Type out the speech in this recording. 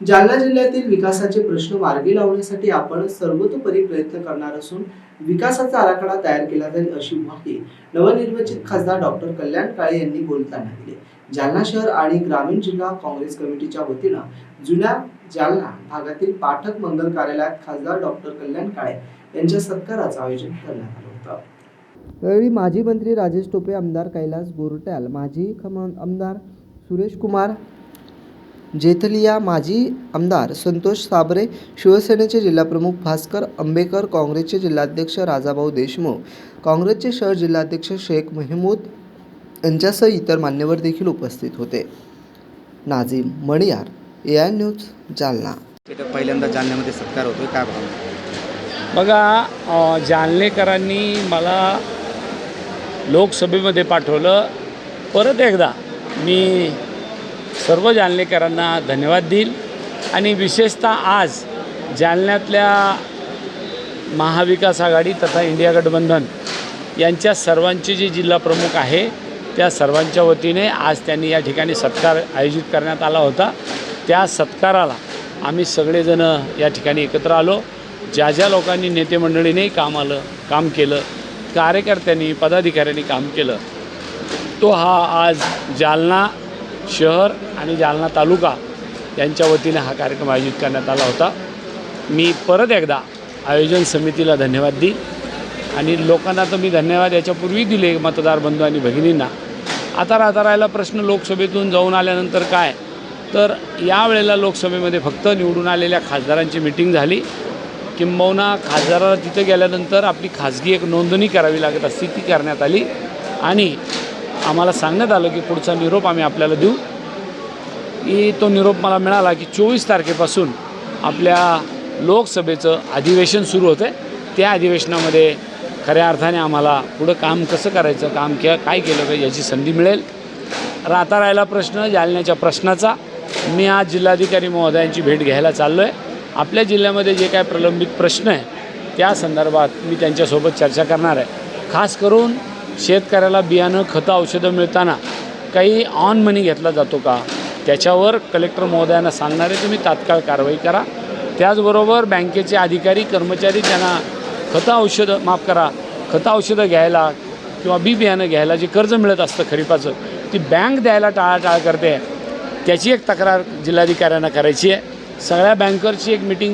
जालना जिल्ह्यातील विकासाचे प्रश्न मार्गी लावण्यासाठी आपण सर्वतोपरी प्रयत्न करणार असून विकासाचा आराखडा तयार केला जाईल अशी माहिती नवनिर्वाचित खासदार डॉक्टर कल्याण काळे यांनी बोलताना दिली. जालना शहर आणि ग्रामीण जिल्हा काँग्रेस कमिटीच्या वतीनं जुन्या जालना भागातील पाठक मंगल कार्यालयात खासदार डॉक्टर कल्याण काळे यांच्या सत्काराचं आयोजन करण्यात आलं होतं. यावेळी माजी मंत्री राजेश टोपे आमदार कैलास गोरट्याल माजी खम आमदार सुरेश कुमार जेथलिया माजी आमदार संतोष साबरे शिवसेनेचे जिल्हाप्रमुख भास्कर आंबेकर काँग्रेसचे जिल्हाध्यक्ष राजाभाऊ देशमुख काँग्रेसचे शहर जिल्हाध्यक्ष शेख महमूद यांच्यासह इतर मान्यवर देखील उपस्थित होते. Nazim Maniyar A I news Jalna. पहिल्यांदा जालन्यामध्ये सत्कार होतोय. काय बघा जालनेकरांनी मला लोकसभेमध्ये पाठवलं. परत एकदा मी सर्व जालनेकरांना धन्यवाद देईल. आणि विशेषतः आज जालन्यातल्या महाविकास आघाडी तथा इंडिया गठबंधन यांच्या सर्वांचे जे जिल्हा प्रमुख आहे त्या सर्वांच्या वतीने आज त्यांनी या ठिकाणी सत्कार आयोजित करण्यात आला होता. त्या सत्काराला आम्ही सगळेजणं या ठिकाणी एकत्र आलो. ज्या ज्या लोकांनी नेतेमंडळीने काम आलं काम केलं कार्यकर्त्यांनी पदाधिकाऱ्यांनी काम केलं तो हा आज जालना शहर आणि जालना तालुका यांच्या वतीने हा कार्यक्रम आयोजित करण्यात आला होता. मी परत एकदा आयोजन समितीला धन्यवाद देईन आणि लोकांना तर मी धन्यवाद याच्यापूर्वी दिले मतदार बंधू आणि भगिनींना. आता राहता राहिला प्रश्न लोकसभेतून जाऊन आल्यानंतर काय? तर यावेळेला लोकसभेमध्ये फक्त निवडून आलेल्या खासदारांची मिटिंग झाली. किंबहुना खासदाराला तिथं गेल्यानंतर आपली खाजगी एक नोंदणी करावी लागत असती ती करण्यात आली. आणि आम्हाला सांगण्यात आलं की पुढचा निरोप आम्ही आपल्याला देऊ. की तो निरोप मला मिळाला की चोवीस तारखेपासून आपल्या लोकसभेचं अधिवेशन सुरू होतं आहे त्या अधिवेशनामध्ये खऱ्या अर्थाने आम्हाला पुढं काम कसं करायचं काम के काय केलं पाहिजे याची संधी मिळेल. राहता राहिला प्रश्न जालन्याच्या प्रश्नाचा. मी आज जिल्हाधिकारी महोदयांची भेट घ्यायला चाललो आहे आपल्या जिल्ह्यामध्ये जे काय प्रलंबित प्रश्न आहे त्या संदर्भात मी त्यांच्यासोबत चर्चा करणार आहे. खास करून शेतकऱ्याला बियाणं खतं औषधं मिळताना काही ऑन मनी घेतला जातो का? त्याच्यावर कलेक्टर महोदयांना सांगणारे तुम्ही तात्काळ कारवाई करा. त्याचबरोबर बँकेचे अधिकारी कर्मचारी त्यांना खतं औषधं माफ करा. खतं औषधं घ्यायला किंवा बी बियाणं घ्यायला जे कर्ज मिळत असतं खरीपाचं ती बँक द्यायला टाळाटाळ करते. त्याची एक तक्रार जिल्हाधिकाऱ्यांना करायची आहे. सगळ्या बँकरची एक मिटिंग